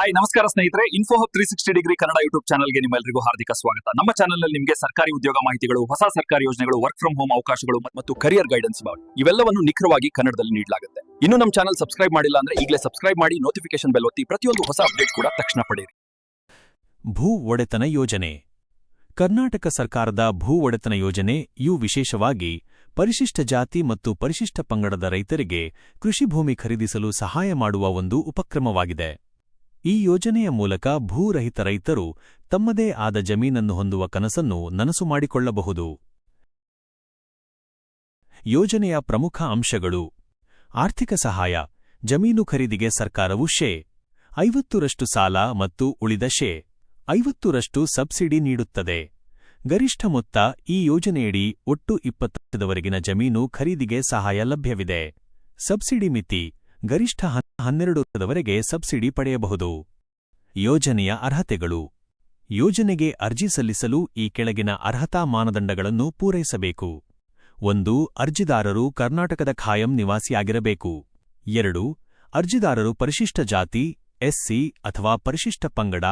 Hi ನಮಸ್ಕಾರ ಸ್ನೇಹಿತರೆ. Info hub three sixty degree Kannada YouTube ಚಾನಲ್ಗೆ ನಿಮ್ಮೆಲ್ಲರಿಗೂ ಹಾರ್ದಿಕ ಸ್ವಾಗತ. ನಮ್ಮ ಚಾನಲ್ನಲ್ಲಿ ನಿಮಗೆ ಸರ್ಕಾರಿ ಉದ್ಯೋಗ ಮಾಹಿತಿಗಳು, ಹೊಸ ಸರ್ಕಾರಿ ಯೋಜನೆಗಳು ವರ್ಕ್ ಫ್ರಮ್ ಹೋಮ್ ಅವಕಾಶಗಳು ಮತ್ತು ಕರಿಯರ್ ಗೈಡೆನ್ಸ್ ಇವೆಲ್ಲವನ್ನು ನಿಖರವಾಗಿ ಕನ್ನಡದಲ್ಲಿ ನೀಡಲಾಗುತ್ತೆ. ಇನ್ನು ನಮ್ಮ ಚಾನಲ್ ಸಬ್ಸ್ಕ್ರೈಬ್ ಮಾಡಿಲ್ಲ ಅಂದ್ರೆ ಈಗಲೇ ಸಬ್ಸ್ಕ್ರೈಬ್ ಮಾಡಿ ನೋಟಿಫಿಕೇಶನ್ ಬೆಲ್ ಒತ್ತಿ ಪ್ರತಿಯೊಂದು ಹೊಸ ಅಪ್ಡೇಟ್ ಕೂಡ ತಕ್ಷಣ ಪಡೆಯಿರಿ. ಭೂ ಒಡೆತನ ಯೋಜನೆ. ಕರ್ನಾಟಕ ಸರ್ಕಾರದ ಭೂ ಒಡೆತನ ಯೋಜನೆ, ಯು ವಿಶೇಷವಾಗಿ ಪರಿಶಿಷ್ಟ ಜಾತಿ ಮತ್ತು ಪರಿಶಿಷ್ಟ ಪಂಗಡದ ರೈತರಿಗೆ ಕೃಷಿ ಭೂಮಿ ಖರೀದಿಸಲು ಸಹಾಯ ಮಾಡುವ ಒಂದು ಉಪಕ್ರಮವಾಗಿದೆ. ಈ ಯೋಜನೆಯ ಮೂಲಕ ಭೂರಹಿತ ರೈತರು ತಮ್ಮದೇ ಆದ ಜಮೀನನ್ನು ಹೊಂದುವ ಕನಸನ್ನು ನನಸು ಮಾಡಿಕೊಳ್ಳಬಹುದು. ಯೋಜನೆಯ ಪ್ರಮುಖ ಅಂಶಗಳು. ಆರ್ಥಿಕ ಸಹಾಯ. ಜಮೀನು ಖರೀದಿಗೆ ಸರ್ಕಾರವು ಶೇ. ಐವತ್ತರಷ್ಟು ಸಾಲ ಮತ್ತು ಉಳಿದ ಶೇ. ಐವತ್ತರಷ್ಟು ಸಬ್ಸಿಡಿ ನೀಡುತ್ತದೆ. ಗರಿಷ್ಠ ಮೊತ್ತ ಈ ಯೋಜನೆಯಡಿ ಒಟ್ಟು ಇಪ್ಪತ್ತರವರೆಗಿನ ಜಮೀನು ಖರೀದಿಗೆ ಸಹಾಯ ಲಭ್ಯವಿದೆ. ಸಬ್ಸಿಡಿ ಮಿತಿ. ಗರಿಷ್ಠ ಹನ್- ಲಕ್ಷದವರೆಗೆ ಸಬ್ಸಿಡಿ ಪಡೆಯಬಹುದು. ಯೋಜನೆಯ ಅರ್ಹತೆಗಳು. ಯೋಜನೆಗೆ ಅರ್ಜಿ ಸಲ್ಲಿಸಲು ಈ ಕೆಳಗಿನ ಅರ್ಹತಾ ಮಾನದಂಡಗಳನ್ನು ಪೂರೈಸಬೇಕು. ಒಂದು, ಅರ್ಜಿದಾರರು ಕರ್ನಾಟಕದ ಖಾಯಂ ನಿವಾಸಿಯಾಗಿರಬೇಕು. ಎರಡು, ಅರ್ಜಿದಾರರು ಪರಿಶಿಷ್ಟ ಜಾತಿ, ಎಸ್ಸಿ ಅಥವಾ ಪರಿಶಿಷ್ಟ ಪಂಗಡ,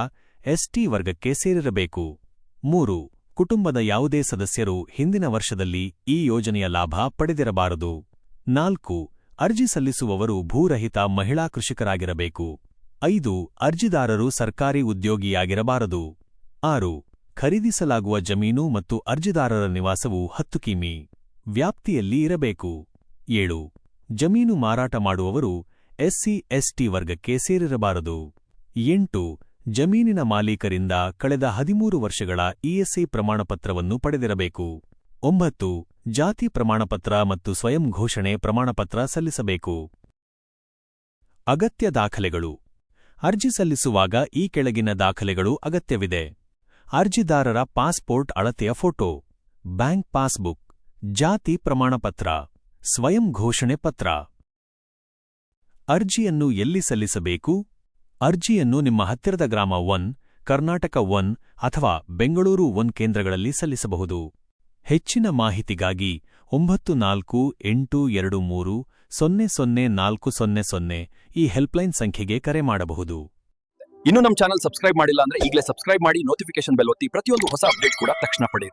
ಎಸ್ಟಿ ವರ್ಗಕ್ಕೆ ಸೇರಿರಬೇಕು. ಮೂರು, ಕುಟುಂಬದ ಯಾವುದೇ ಸದಸ್ಯರು ಹಿಂದಿನ ವರ್ಷದಲ್ಲಿ ಈ ಯೋಜನೆಯ ಲಾಭ ಪಡೆದಿರಬಾರದು. ನಾಲ್ಕು ಅರ್ಜಿ ಸಲ್ಲಿಸುವವರು ಭೂರಹಿತ ಮಹಿಳಾ ಕೃಷಿಕರಾಗಿರಬೇಕು. ಐದು, ಅರ್ಜಿದಾರರು ಸರ್ಕಾರಿ ಉದ್ಯೋಗಿಯಾಗಿರಬಾರದು. ಆರು, ಖರೀದಿಸಲಾಗುವ ಜಮೀನು ಮತ್ತು ಅರ್ಜಿದಾರರ ನಿವಾಸವು ಹತ್ತು ಕಿಮಿ. ವ್ಯಾಪ್ತಿಯಲ್ಲಿ ಇರಬೇಕು. ಏಳು, ಜಮೀನು ಮಾರಾಟ ಮಾಡುವವರು ಎಸ್ಸಿ, ಎಸ್ಟಿ ವರ್ಗಕ್ಕೆ ಸೇರಿರಬಾರದು. ಎಂಟು, ಜಮೀನಿನ ಮಾಲೀಕರಿಂದ ಕಳೆದ ಹದಿಮೂರು ವರ್ಷಗಳ ಇಎಸ್ಐ ಪ್ರಮಾಣಪತ್ರವನ್ನು ಪಡೆದಿರಬೇಕು. ಒಂಬತ್ತು ಜಾತಿ ಪ್ರಮಾಣಪತ್ರ ಮತ್ತು ಸ್ವಯಂ ಘೋಷಣೆ ಪ್ರಮಾಣಪತ್ರ ಸಲ್ಲಿಸಬೇಕು. ಅಗತ್ಯ ದಾಖಲೆಗಳು. ಅರ್ಜಿ ಸಲ್ಲಿಸುವಾಗ ಈ ಕೆಳಗಿನ ದಾಖಲೆಗಳು ಅಗತ್ಯವಿದೆ. ಅರ್ಜಿದಾರರ ಪಾಸ್ಪೋರ್ಟ್ ಅಳತೆಯ ಫೋಟೋ. Bank passbook. ಜಾತಿ ಪ್ರಮಾಣಪತ್ರ. ಸ್ವಯಂ ಘೋಷಣೆ ಪತ್ರ. ಅರ್ಜಿಯನ್ನು ಎಲ್ಲಿ ಸಲ್ಲಿಸಬೇಕು? ಅರ್ಜಿಯನ್ನು ನಿಮ್ಮ ಹತ್ತಿರದ ಗ್ರಾಮ ಒನ್, ಕರ್ನಾಟಕ ಒನ್ ಅಥವಾ ಬೆಂಗಳೂರು ಒನ್ ಕೇಂದ್ರಗಳಲ್ಲಿ ಸಲ್ಲಿಸಬಹುದು. ಹೆಚ್ಚಿನ ಮಾಹಿತಿಗಾಗಿ ಒಂಬತ್ತು ನಾಲ್ಕು ಎಂಟು ಎರಡು ಮೂರು ಸೊನ್ನೆ ಸೊನ್ನೆ ನಾಲ್ಕು ಸೊನ್ನೆ ಸೊನ್ನೆ ಈ ಹೆಲ್ಪ್ಲೈನ್ ಸಂಖ್ಯೆಗೆ ಕರೆ ಮಾಡಬಹುದು. ಇನ್ನು ನಮ್ಮ ಚಾನಲ್ ಸಬ್ಸ್ಕ್ರೈಬ್ ಮಾಡಿಲ್ಲ ಅಂದ್ರೆ ಈಗಲೇ ಸಬ್ಸ್ಕ್ರೈಬ್ ಮಾಡಿ ನೋಟಿಫಿಕೇಶನ್ ಬೆಲ್ ಒತ್ತಿ ಪ್ರತಿಯೊಂದು ಹೊಸ ಅಪ್ಡೇಟ್ ಕೂಡ ತಕ್ಷಣ ಪಡೆಯಿರಿ.